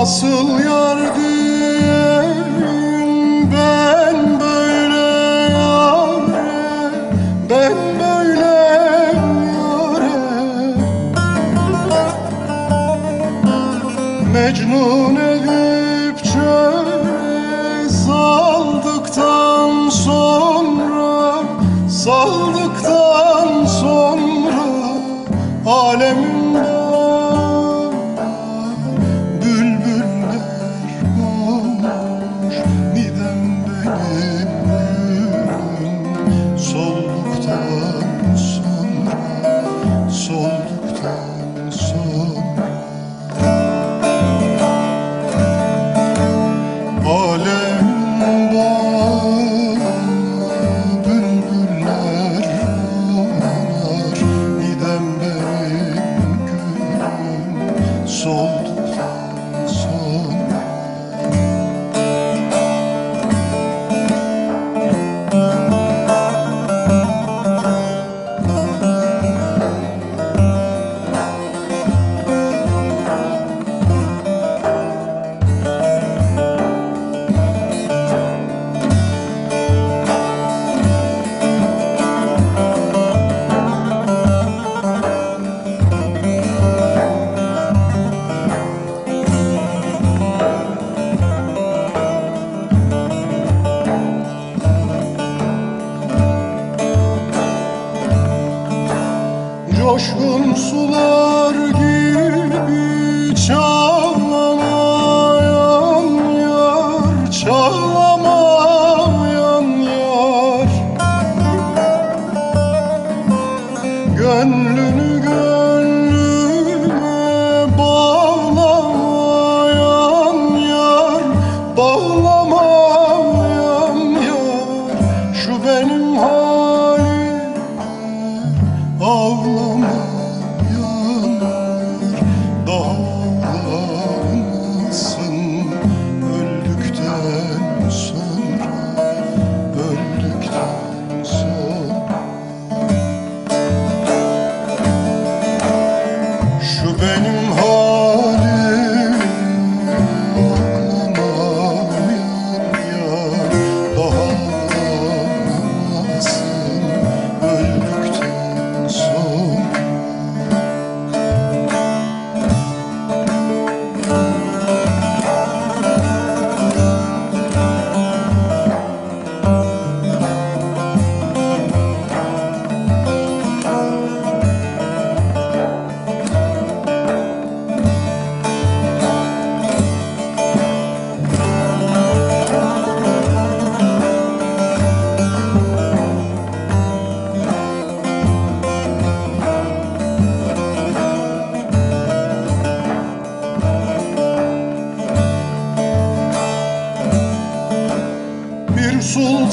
Nasıl yardım ben böyle yâre Ben böyle yâre Mecnun edip çöre Saldıktan sonra Saldıktan sonra Alemim sular gibi çağlamayan yar Çağlamayan yar. Gönlünü gör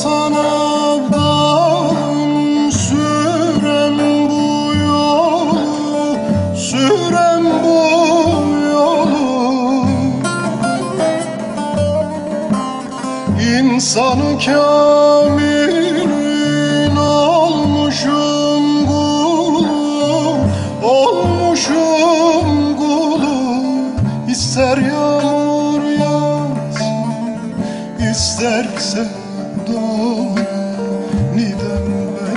sana ben sürem bu yolu sürem bu yolu. İnsanı kamilin olmuşum kulu olmuşum kulu. İster yağmur yağsın isterse oldu Nidem'de